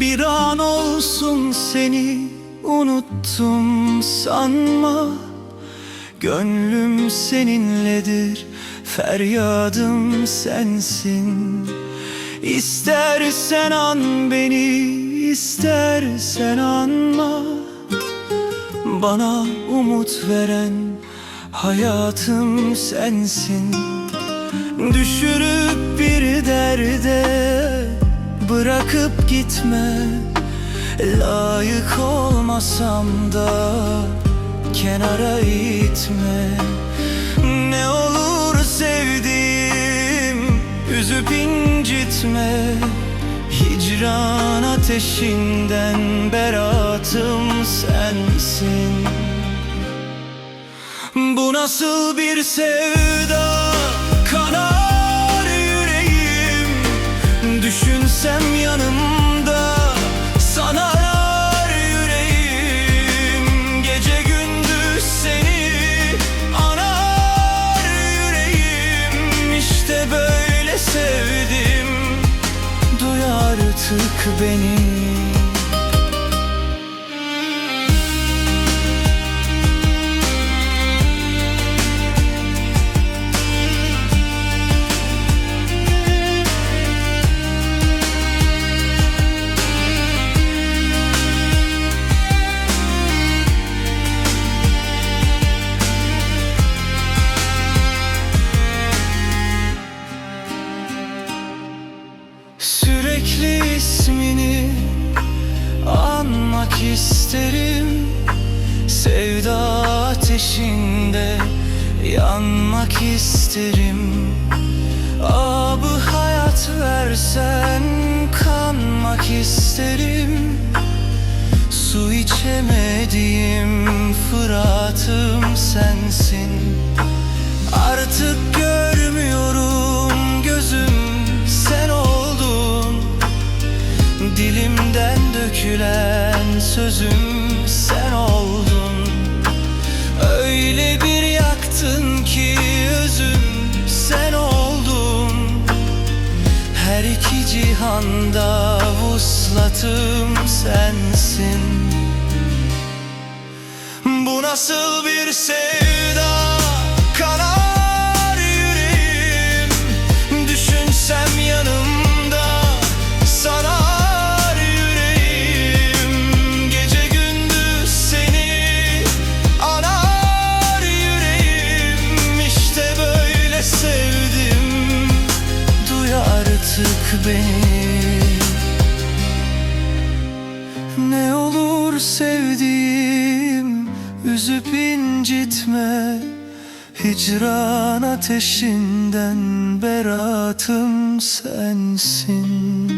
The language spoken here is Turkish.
Bir an olsun seni unuttum sanma. Gönlüm seninledir Feryadım sensin. İstersen an beni istersen anma. Bana umut veren hayatım sensin. Düşürüp bir derde bırakıp gitme. Layık olmasam da kenara itme. Ne olur sevdiğim üzüp incitme. Hicran ateşinden beratım sensin. Bu nasıl bir sevda Düşünsem yanımda sanar yüreğim. Gece gündüz seni anar yüreğim. İşte böyle sevdim duy artık beni isterim. Sevda ateşinde yanmak isterim. Abı hayat versen kanmak isterim. Su içemediğim Fırat'ım sensin. Artık görmüyorum gözüm sen oldun. Dilimden dökülen sözüm sen oldun. Öyle bir yaktın ki özüm sen oldun. Her iki cihanda vuslatım sensin. Bu nasıl bir sevda artık beni ne olur sevdiğim Üzüp incitme. Hicran ateşinden beratım sensin